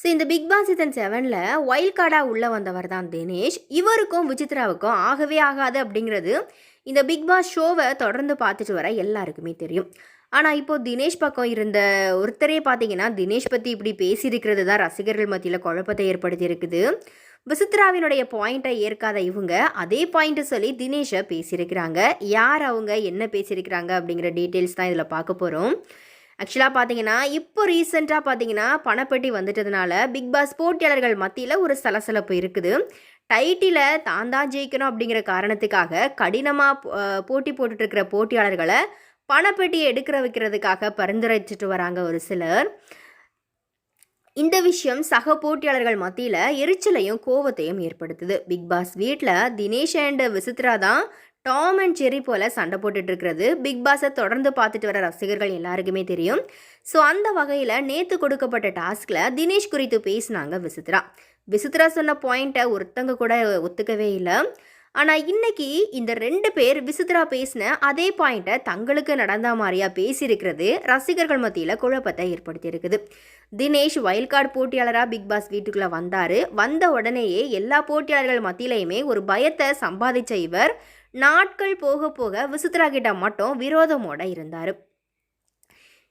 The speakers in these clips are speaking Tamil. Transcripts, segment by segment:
ஸோ இந்த பிக் பாஸ் சீசன் செவனில் ஒயில்ட் கார்டாக உள்ளே வந்தவர் தான் தினேஷ். இவருக்கும் விசித்ராவுக்கும் ஆகவே ஆகாது அப்படிங்கிறது இந்த பிக் பாஸ் ஷோவை தொடர்ந்து பார்த்துட்டு வர எல்லாருக்குமே தெரியும். ஆனால் இப்போது தினேஷ் பக்கம் இருந்த ஒருத்தரே பார்த்தீங்கன்னா தினேஷ் பற்றி இப்படி பேசியிருக்கிறது தான் ரசிகர்கள் மத்தியில் குழப்பத்தை ஏற்படுத்தி இருக்குது விசித்ராவினுடைய பாயிண்ட்டை ஏற்காத இவங்க அதே பாயிண்ட்டை சொல்லி தினேஷை பேசியிருக்கிறாங்க. யார் அவங்க என்ன பேசியிருக்கிறாங்க அப்படிங்கிற டீட்டெயில்ஸ் தான் இதில் பார்க்க போகிறோம் ஆக்சுவலாக பார்த்தீங்கன்னா இப்போ ரீசெண்டாக பார்த்தீங்கன்னா பணப்பெட்டி வந்துட்டதுனால பிக் பாஸ் போட்டியாளர்கள் மத்தியில் ஒரு சலசலப்பு இருக்குது. டைட்டில தான் தான் ஜெயிக்கணும் அப்படிங்கிற காரணத்துக்காக கடினமாக போட்டி போட்டுட்ருக்கிற போட்டியாளர்களை பணப்பெட்டியை எடுக்கிற வைக்கிறதுக்காக பரிந்துரைச்சிட்டு வராங்க ஒரு சிலர். இந்த விஷயம் சக போட்டியாளர்கள் மத்தியில் எரிச்சலையும் கோவத்தையும் ஏற்படுத்துது. பிக் பாஸ் வீட்டில் தினேஷ் அண்ட் விசித்ரா தான் டாம் அண்ட் ஜெரி போல் சண்டை போட்டுட்டு இருக்கிறது பிக் பாஸை தொடர்ந்து பார்த்துட்டு வர ரசிகர்கள் எல்லாருக்குமே தெரியும். ஸோ அந்த வகையில் நேற்று கொடுக்கப்பட்ட டாஸ்கில் தினேஷ் குறித்து பேசினாங்க விசித்ரா. விசித்ரா சொன்ன பாயிண்ட்டை ஒருத்தங்க கூட ஒத்துக்கவே இல்லை. ஆனால் இன்னைக்கு இந்த ரெண்டு பேர் விசித்ரா பேசின அதே பாயிண்ட்டை தங்களுக்கு நடந்த மாதிரியா பேசியிருக்கிறது ரசிகர்கள் மத்தியில் குழப்பத்தை ஏற்படுத்தியிருக்குது. தினேஷ் வயல்கார்டு போட்டியாளராக பிக் பாஸ் வீட்டுக்குள்ளே வந்தார். வந்த உடனேயே எல்லா போட்டியாளர்கள் மத்தியிலையுமே ஒரு பயத்தை சம்பாதிச்ச இவர். நாட்கள் போக போக விசித்ரா கிட்ட மட்டும் விரோதமோட இருந்தார்.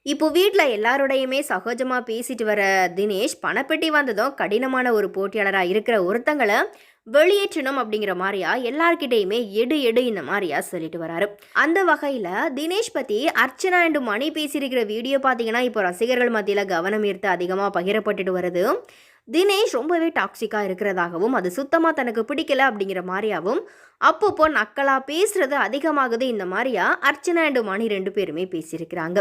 இப்போ வீட்டில் எல்லாரோடையுமே சகஜமாக பேசிட்டு வர தினேஷ் பணப்பெட்டி வந்ததும் கடினமான ஒரு போட்டியாளராக இருக்கிற ஒருத்தங்களை வெளியேற்றணும் அப்படிங்கிற மாதிரியா? எல்லார்கிட்டையுமே எடு எடு இந்த மாதிரியா சொல்லிட்டு வராரு. அந்த வகையில் தினேஷ் பற்றி அர்ச்சனா அண்டு மணி பேசியிருக்கிற வீடியோ பார்த்தீங்கன்னா இப்போ ரசிகர்கள் மத்தியில் கவனம் ஈர்த்து அதிகமாக பகிரப்பட்டுட்டு வருது. தினேஷ் ரொம்பவே டாக்ஸிக்காக இருக்கிறதாகவும் அது சுத்தமாக தனக்கு பிடிக்கல அப்படிங்கிற மாதிரியாகவும் அப்பப்போ நக்கலாக பேசுறது அதிகமாகுது இந்த மாதிரியா அர்ச்சனா அண்டு மணி ரெண்டு பேருமே பேசியிருக்கிறாங்க.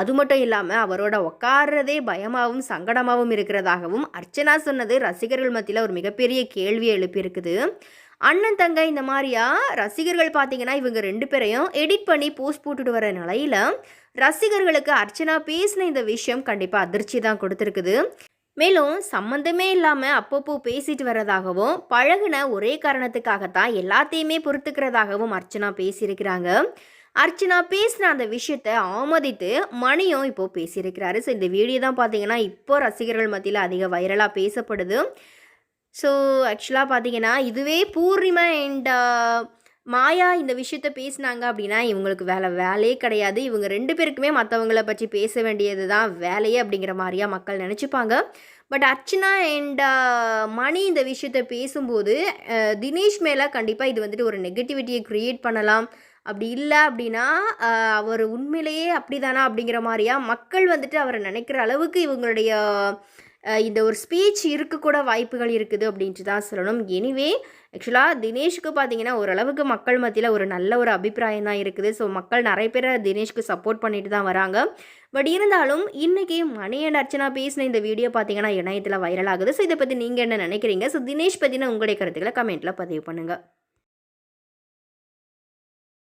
அது மட்டும் இல்லாமல் அவரோட உட்காடுறதே பயமாகவும் சங்கடமாகவும் இருக்கிறதாகவும் அர்ச்சனா சொன்னது ரசிகர்கள் மத்தியில் ஒரு மிகப்பெரிய கேள்வியை எழுப்பியிருக்குது. அண்ணன் தங்க இந்த மாதிரியா ரசிகர்கள் பார்த்தீங்கன்னா இவங்க ரெண்டு பேரையும் எடிட் பண்ணி போஸ்ட் போட்டுட்டு வர நிலையில் ரசிகர்களுக்கு அர்ச்சனா பேசின இந்த விஷயம் கண்டிப்பாக அதிர்ச்சி தான் கொடுத்துருக்குது. மேலும் சம்மந்தமே இல்லாமல் அப்பப்போ பேசிட்டு வர்றதாகவும் பழகுன ஒரே காரணத்துக்காகத்தான் எல்லாத்தையுமே பொறுத்துக்கிறதாகவும் அர்ச்சனா பேசியிருக்கிறாங்க. அர்ச்சனா பேசின அந்த விஷயத்தை ஆமதித்து மணியும் இப்போ பேசியிருக்கிறாரு. ஸோ இந்த வீடியோ தான் பார்த்தீங்கன்னா இப்போ ரசிகர்கள் மத்தியில் அதிக வைரலாக பேசப்படுது. ஸோ ஆக்சுவலாக பார்த்தீங்கன்னா இதுவே பூர்ணிமா அண்ட் மாயா இந்த விஷயத்த பேசினாங்க அப்படின்னா இவங்களுக்கு வேலை வேலையே கிடையாது. இவங்க ரெண்டு பேருக்குமே மற்றவங்களை பற்றி பேச வேண்டியது தான் வேலையே அப்படிங்கிற மாதிரியா மக்கள் நினச்சிப்பாங்க. பட் அர்ச்சனா அண்ட் மணி இந்த விஷயத்த பேசும்போது தினேஷ் மேலே கண்டிப்பாக இது வந்துட்டு ஒரு நெகட்டிவிட்டியை க்ரியேட் பண்ணலாம். அப்படி இல்லை அப்படின்னா அவர் உண்மையிலேயே அப்படிதானா அப்படிங்கிற மாதிரியா மக்கள் வந்துட்டு அவரை நினைக்கிற அளவுக்கு இவங்களுடைய இந்த ஒரு ஸ்பீச் இருக்கக்கூட வாய்ப்புகள் இருக்குது அப்படின்ட்டு தான் சொல்லணும். எனிவே ஆக்சுவலாக தினேஷ்க்கு பார்த்தீங்கன்னா ஓரளவுக்கு மக்கள் மத்தியில் ஒரு நல்ல ஒரு அபிப்பிராயம் தான் இருக்குது. ஸோ மக்கள் நிறைய பேர் தினேஷ்க்கு சப்போர்ட் பண்ணிட்டு தான் வராங்க. பட் இருந்தாலும் இன்றைக்கி மணியன் அர்ச்சனா பேசின இந்த வீடியோ பார்த்தீங்கன்னா இணையத்தில் வைரல் ஆகுது. ஸோ இதை பற்றி நீங்கள் என்ன நினைக்கிறீங்க? ஸோ தினேஷ் பற்றின உங்களுடைய கருத்துக்களை கமெண்ட்டில் பதிவு பண்ணுங்கள்